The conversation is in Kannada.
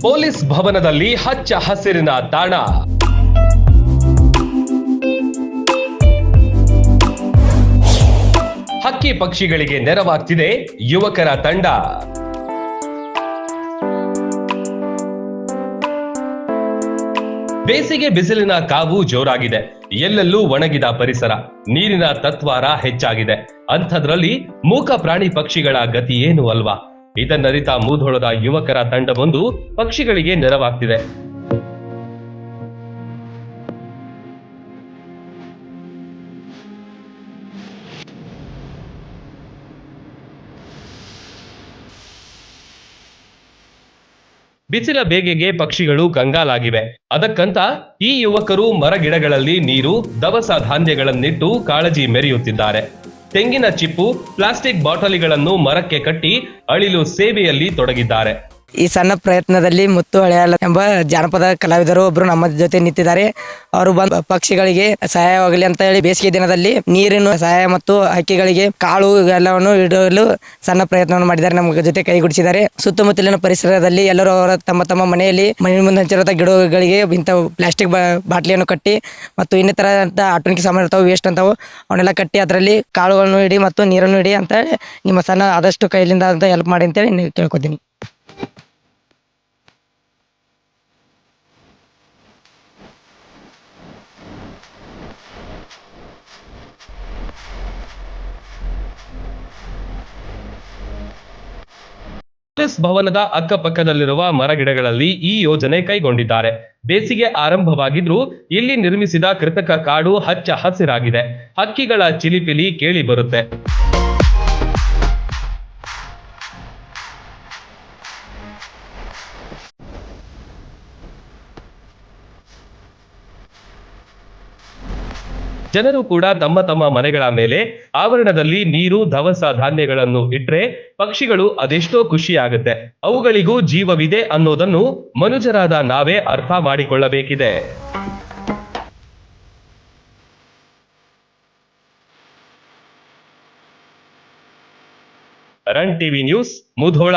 ಪೊಲೀಸ್ ಭವನದಲ್ಲಿ ಹಚ್ಚ ಹಸಿರಿನ ತಾಣ. ಹಕ್ಕಿ ಪಕ್ಷಿಗಳಿಗೆ ನೆರವಾಗ್ತಿದೆ ಯುವಕರ ತಂಡ. ಬೇಸಿಗೆ ಬಿಸಿಲಿನ ಕಾವು ಜೋರಾಗಿದೆ. ಎಲ್ಲೆಲ್ಲೂ ಒಣಗಿದ ಪರಿಸರ, ನೀರಿನ ತತ್ವಾರ ಹೆಚ್ಚಾಗಿದೆ. ಅಂಥದ್ರಲ್ಲಿ ಮೂಕ ಪ್ರಾಣಿ ಪಕ್ಷಿಗಳ ಗತಿ ಏನು ಅಲ್ವಾ? ಇದನ್ನರಿತ ಮೂಧೋಳದ ಯುವಕರ ತಂಡವೊಂದು ಪಕ್ಷಿಗಳಿಗೆ ನೆರವಾಗ್ತಿದೆ. ಬಿಸಿಲ ಬೇಗೆಗೆ ಪಕ್ಷಿಗಳು ಕಂಗಾಲಾಗಿವೆ. ಅದಕ್ಕಂತ ಈ ಯುವಕರು ಮರಗಿಡಗಳಲ್ಲಿ ನೀರು, ದವಸ ಧಾನ್ಯಗಳನ್ನಿಟ್ಟು ಕಾಳಜಿ ಮೆರೆಯುತ್ತಿದ್ದಾರೆ. ತೆಂಗಿನ ಚಿಪ್ಪು ಪ್ಲಾಸ್ಟಿಕ್ ಬಾಟಲಿಗಳನ್ನು ಮರಕ್ಕೆ ಕಟ್ಟಿ ಅಳಿಲು ಸೇವೆಯಲ್ಲಿ ತೊಡಗಿದ್ದಾರೆ. ಈ ಸಣ್ಣ ಪ್ರಯತ್ನದಲ್ಲಿ ಮುತ್ತು ಹಳೆಯಲ್ಲ ಎಂಬ ಜಾನಪದ ಕಲಾವಿದರು ಒಬ್ರು ನಮ್ಮ ಜೊತೆ ನಿಂತಿದ್ದಾರೆ. ಅವರು ಬಂದ ಪಕ್ಷಿಗಳಿಗೆ ಸಹಾಯವಾಗಲಿ ಅಂತ ಹೇಳಿ ಬೇಸಿಗೆ ದಿನದಲ್ಲಿ ನೀರಿನ ಸಹಾಯ ಮತ್ತು ಹಕ್ಕಿಗಳಿಗೆ ಕಾಳು ಎಲ್ಲವನ್ನು ಇಡಲು ಸಣ್ಣ ಪ್ರಯತ್ನವನ್ನು ಮಾಡಿದ್ದಾರೆ. ನಮ್ಮ ಜೊತೆ ಕೈಗೂಡಿಸಿದ್ದಾರೆ ಸುತ್ತಮುತ್ತಲಿನ ಪರಿಸರದಲ್ಲಿ ಎಲ್ಲರೂ ಅವರ ತಮ್ಮ ತಮ್ಮ ಮನೆಯಲ್ಲಿ ಮನೆ ಮುಂದೆ ಹಂಚಿರುವ ಗಿಡಗಳಿಗೆ ಇಂಥ ಪ್ಲಾಸ್ಟಿಕ್ ಬಾಟ್ಲಿಯನ್ನು ಕಟ್ಟಿ ಮತ್ತು ಇನ್ನಿತರ ಅಂತ ಆಟೋಣಿಕೆ ಸಾಮಾನು ಇರ್ತಾವೆ ವೇಸ್ಟ್ ಅಂತವು, ಅವನ್ನೆಲ್ಲ ಕಟ್ಟಿ ಅದರಲ್ಲಿ ಕಾಳುಗಳನ್ನು ಇಡಿ ಮತ್ತು ನೀರನ್ನು ಇಡಿ ಅಂತ ನಿಮ್ಮ ಸಣ್ಣ ಆದಷ್ಟು ಕೈಲಿಂದ ಅಂತ ಹೆಲ್ಪ್ ಮಾಡಿ ಅಂತೇಳಿ ಕೇಳ್ಕೊತೀನಿ. ಪೊಲೀಸ್ ಭವನದ ಅಕ್ಕಪಕ್ಕದಲ್ಲಿರುವ ಮರಗಿಡಗಳಲ್ಲಿ ಈ ಯೋಜನೆ ಕೈಗೊಂಡಿದ್ದಾರೆ. ಬೇಸಿಗೆ ಆರಂಭವಾಗಿದ್ರೂ ಇಲ್ಲಿ ನಿರ್ಮಿಸಿದ ಕೃತಕ ಕಾಡು ಹಚ್ಚ ಹಸಿರಾಗಿದೆ. ಹಕ್ಕಿಗಳ ಚಿಲಿಪಿಲಿ ಕೇಳಿ ಬರುತ್ತೆ. ಜನರು ಕೂಡ ತಮ್ಮ ತಮ್ಮ ಮನೆಗಳ ಮೇಲೆ ಆವರಣದಲ್ಲಿ ನೀರು, ದವಸ, ಧಾನ್ಯಗಳನ್ನು ಇಟ್ಟರೆ ಪಕ್ಷಿಗಳು ಅದೆಷ್ಟೋ ಖುಷಿಯಾಗುತ್ತೆ. ಅವುಗಳಿಗೂ ಜೀವವಿದೆ ಅನ್ನೋದನ್ನು ಮನುಜರಾದ ನಾವೇ ಅರ್ಥ ಮಾಡಿಕೊಳ್ಳಬೇಕಿದೆ. Run TV news Mudhol.